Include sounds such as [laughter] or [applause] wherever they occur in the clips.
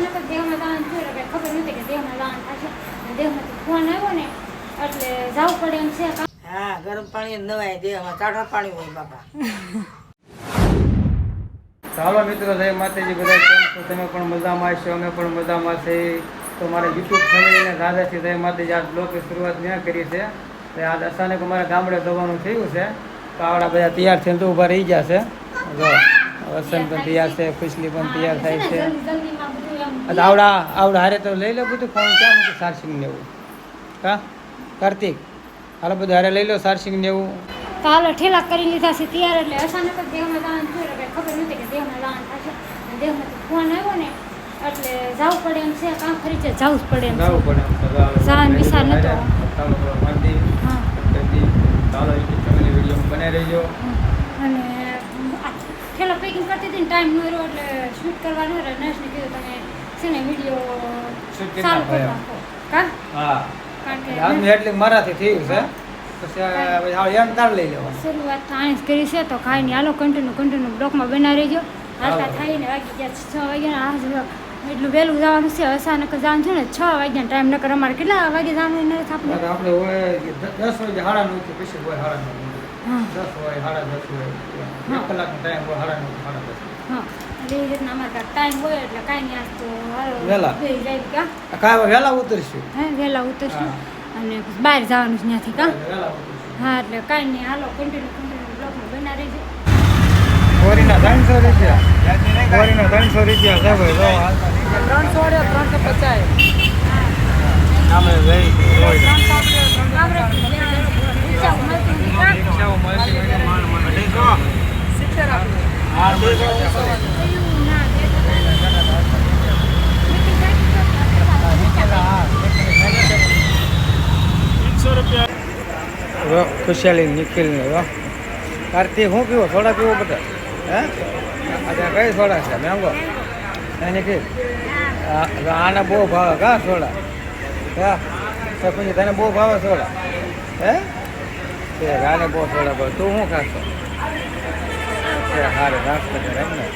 અચાનક જ દેહમાં દાન થયું એટલે ખબર નથી કે દેહમાં દાન થશે. અને ફોન આવ્યો ને એટલે જવું પડે એમ છે. હા ગરમ પાણી નવાય દેહમાં ટાઢા પાણી હોય બાપા. ચાલો મિત્રો જય માતાજી બધા કેમ છો? તમે પણ મજામાં છો અમે પણ મજામાં છે. તો મારા યુટ્યુબ ફેમિલીને દાદાથી જય માતાજી આજ બ્લોગની શરૂઆત મેં કરી છે. તો આજ અચાનક અમારા ગામડે જવાનું થયું છે. તો આવડા બધા તૈયાર થઈને તો ઊભા રહી ગયા છે. જો વસંત પણ તૈયાર છે ખુશલી પણ તૈયાર થાય છે. આવડા આવડા હારે તો લઈ લો બધું ફોન ક્યાં મૂકી સારસિંગ નેવું કા કાર્તિક હાલો બધું હારે લઈ લો સારસિંગ નેવું કાલ ઠેલા કરી લીધા છે તૈયાર એટલે અચાનક દેહમાં દાન થયું એટલે ખબર નથી કે દેહમાં દાન થશે. અને દેહમાંથી ફોન આવ્યો ને એટલે જવું પડે એમ છે કાં ફરી છે જવું જ પડે એમ જવું પડે. જાન વિચાર નતો. બનાવી રહેજો. અને ઠેલો પેકિંગ કરતી હતી ને ટાઈમ ન રહ્યો એટલે શૂટ કરવાનો એટલે નર્સને કીધું તમે છે ને વીડિયો ચાલુ કરી નાખો કા? હા. કારણ કે આમ એટલે મારાથી થયું છે. પછી આ હવે હાવ એમ તાર લઈ લેવાનું. શરૂઆત તો આણે જ કરી છે તો કાંઈ નહીં. હાલો કન્ટિન્યુ કન્ટિન્યુ બ્લોકમાં બનાવી રહેજો. હાલતા થાય ને વાગી ગયા છ વાગ્યા આ એટલું વહેલું જવાનું છે. અચાનક જવાનું છે ને છ વાગ્યાનો ટાઈમ નકર અમારે કેટલા વાગે જવાનું એને આપણે આપણે હોય દસ વાગે સાડા નવ પછી હોય સાડા નવ. દસ હોય સાડા દસ હોય. કલાકનો ટાઈમ હોય સાડા નવ સાડા દસ. હા એટલે એ રીતના અમારે ટાઈમ હોય એટલે કાંઈ નહીં તો હાલો વહેલા. બેસી જાય કા આ કાંઈ વહેલા ઉતરશું હે વહેલા ઉતરશું અને બહાર જવાનું છે ત્યાંથી કા હા એટલે કાંઈ નહીં હાલો કન્ટિન્યુ કન્ટિન્યુ બ્લોકમાં બના રહેજો કોરીના ત્રણસો રૂપિયા કોરીના ત્રણસો રૂપિયા છે ભાઈ. ત્રણસો પચાસ આપણે ખુશાલી નિખિલ ને રો કાર્તિક શું પીવો? સોડા પીવો બધા? હે? અચ્છા કઈ સોડા છે? મેંગો? હે નિખિલ આને બહુ ભાવે કા સોડા? હા? પછી તને બહુ ભાવે સોડા? હે? આને બહુ સોડા ભાવે. તું શું ખાશો? તે હારે નાસ્તો કરે એમ ને.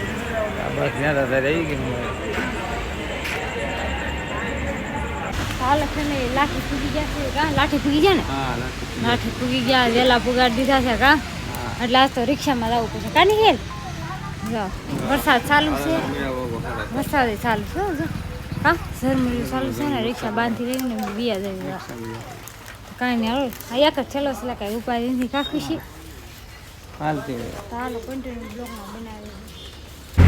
આ બસ ત્યાં દાદા રહી ગયું હાલો છે ને લાઠી ફૂગી ગયા છે કા? લાઠી ફૂગી ગયા ને? લાઠી ફૂગી ગયા. વેલા પુગાડી દીધા છે કા? એટલે આજ તો રિક્ષામાં જવું પડશે. કા નહીં જો વરસાદ ચાલુ છે. વરસાદ ચાલુ છે કા? ઝરમરીયું ચાલુ છે ને રિક્ષા બાંધી રહીને વિયા જઈ કાંઈ નહીં હાલો. આ એક જ છેલ્લો છેલ્લા કાંઈ ઉપાય નથી. કા ખુશી? હાલતી હોય હાલો કન્ટિન્યુ બ્લોગમાં બનાવી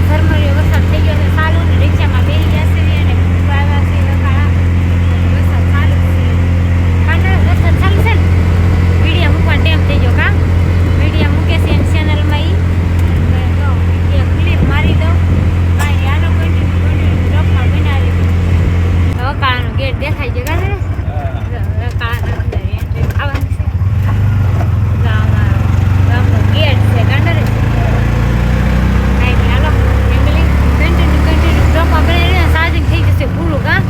ઝરમરીયો વરસાદ થઈ ગયો છે ચાલુ ને રિક્ષામાં બેસી ગયા છે અને ફૂગા આવ્યા છે વખાણા. વરસાદ ચાલુ છે કાંટા વરસાદ ચાલુ છે ને વીડિયો મૂકવાનો ટાઈમ થઈ ગયો કા વીડિયો મૂકે છે એની ચેનલમાં ઈ એટલે જો એક ક્લિપ મારી દઉં કાંઈ નહીં, હાલો કન્ટિન્યુ કન્ટિન્યુ બ્લોગમાં બનાવી દઉં વકાળાનો ગેટ દેખાય છે કા ને વકાળાના અંદર entry આવવાની છે જો અમારો ગામનો ગેટ છે કાંડરે કાંઈ નહીં હાલો ફેમિલી કન્ટિન્યુ કન્ટિન્યુ બ્લોગમાં બનાવી રહ્યા ચાર્જિંગ થઈ જશે પૂરું કા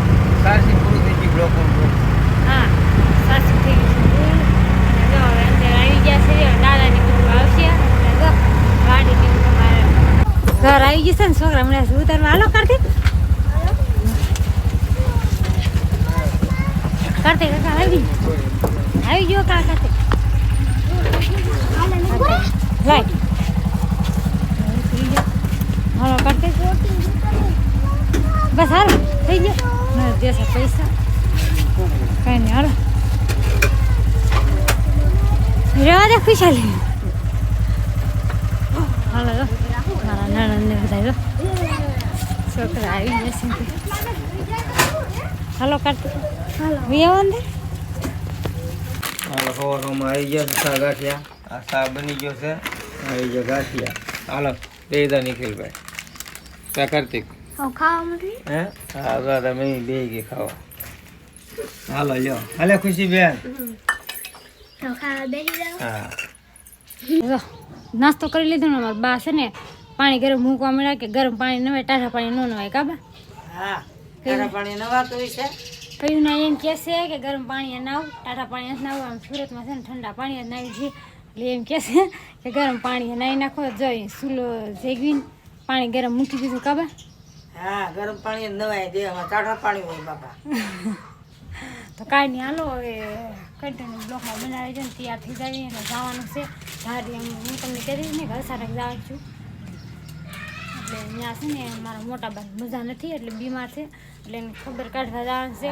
સારસી પૂરું થઈ ગયું બ્લોક હા સાચું થઈ ગયું છે પૂરું અને જો હવે અંદર આવી ગયા છે દાદાની કુટુંબ આવશે અને જો ગાડીની તમારે ઘર આવી ગયું છે ને છોકરા હમણાં ઉતારમાં હાલો કાર્તિક કાર્તિક કાકા આવી આવી ગયો કા કાર્તિક લાઈ હાલો કાર્તિક બસ હાલ થઈ ગયો ના દેશે પૈસા કઈ નહીં હાલો રેવા દે ખુશાલી હાલો જો ને બધા જો. છોકરા આવી જશે હાલો કાર્તિક. હાલો. અંદર હાલો સવારમાં આવી ગયા છે સા ગાંઠિયા આ સા બની ગયો છે. આવી ગયા ગાંઠિયા. હાલો બે દા નિખિલભાઈ. ક્યાં કાર્તિક. હે? હા તમે બે ગઈ ખાવા. હાલો લ્યો. હાલે ખુશી બેન. નાસ્તો કરી લીધો ને મારા બા છે ને પાણી ગરમ મૂકવા મળ્યા કે ગરમ પાણી નવાય ટાઢા પાણી ન નવાય કાબા હા ટાઢા પાણી નવાતું છે. કયું ના એમ કે છે કે ગરમ પાણી નાવ ટાઢા પાણી નાવું આમ સુરતમાં છે ને ઠંડા પાણી જ નાવી છે. એટલે એમ કે છે કે ગરમ પાણી નાહી નાખો જોઈ સુલો જેગવીને. પાણી ગરમ મૂકી દીધું કાબા હા ગરમ પાણી નવાય દે આમાં પાણી હોય બાપા. [laughs] તો કાંઈ નહીં હાલો હવે કન્ટેનર બ્લોકમાં બનાવી છે ને તૈયાર થઈ જાય અને જવાનું છે. ધારી એમ હું તમને હતી ને ઘર સારા જવાનું છું. એટલે ત્યાં છે ને મારા મોટા ભાઈ મજા નથી એટલે બીમાર છે. એટલે એને ખબર કાઢવા જવાનું છે.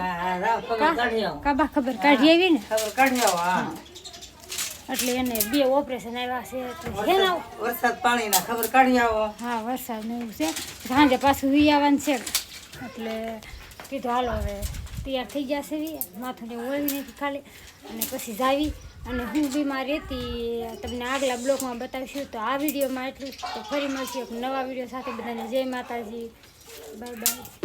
કાબા ખબર કાઢી આવી ને? ખબર કાઢી આવો એટલે એને બે ઓપરેશન આવ્યા છે એટલે છે ને વરસાદ પાણીના ખબર કાઢી આવો. હા વરસાદ ને એવું છે. સાંજે પાછું વી આવવાનું છે. એટલે કીધું હાલો હવે તૈયાર થઈ ગયા છે માથું ને ઓળવી નથી ખાલી. અને પછી જાવી. અને હું બીમાર હતી તમને આગલા બ્લોગમાં બતાવીશું. તો આ વિડીયોમાં એટલું તો ફરી મળશે નવા વીડિયો સાથે. બધાને જય માતાજી. Bye bye.